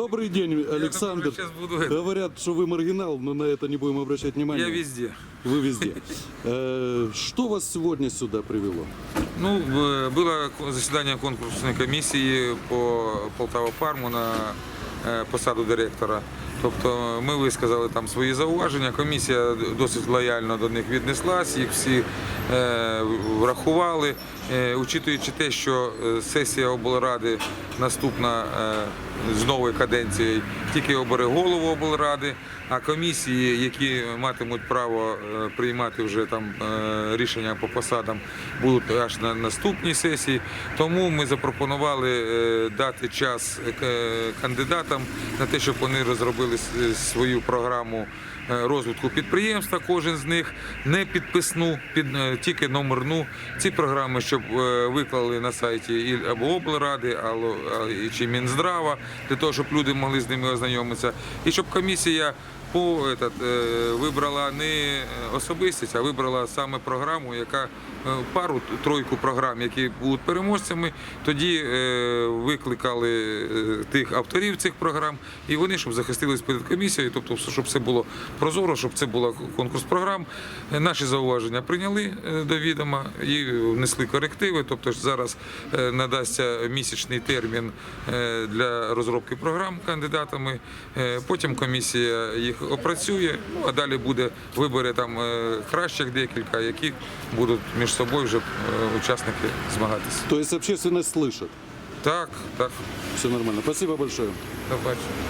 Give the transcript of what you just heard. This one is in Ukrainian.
Добрый день, Александр. думаю, сейчас буду это. Говорят, что вы маргинал, но на это не будем обращать внимания. Я везде. Вы везде. Э, Что вас сегодня сюда привело? Ну, в- было ко- засідання конкурсної комісії по Полтава Фарму на е, посаду директора. Тобто ми висказали там свої зауваження. Комісія досить лояльно до них віднеслась, їх всі е, врахували. Е, Учитуючи те, що е, сесія облради наступна з новою каденцією тільки обере голову облради, а комісії, які матимуть право приймати вже там рішення по посадам, будуть аж на наступній сесії. Тому ми запропонували дати час кандидатам на те, щоб вони розробили с- свою програму е, розвитку підприємства, кожен з них не підписну, під е, тільки номерну. Ці програми, щоб е, виклали на сайті або облради, або чи Мінздрава, для того, щоб люди могли з ними ознайомитися, і щоб комісія по этот, е, вибрала не особистість, а вибрала саме програму, яка е, пару тройку програм, які будуть переможцями. Тоді е, викликали е, тих авторів цих програм, і вони щоб захистились перед комісією, тобто, щоб все було прозоро, щоб це був конкурс програм. Наші зауваження прийняли е, до відома і внесли корективи. Тобто зараз е, надасться місячний термін е, для розробки програм кандидатами. Потім комісія їх опрацює, ну, а далі буде вибере там кращих декілька, які будуть між собою вже учасники змагатися. То есть общественность слышит. Так, так, Все нормально. Спасибо большое. до бачення.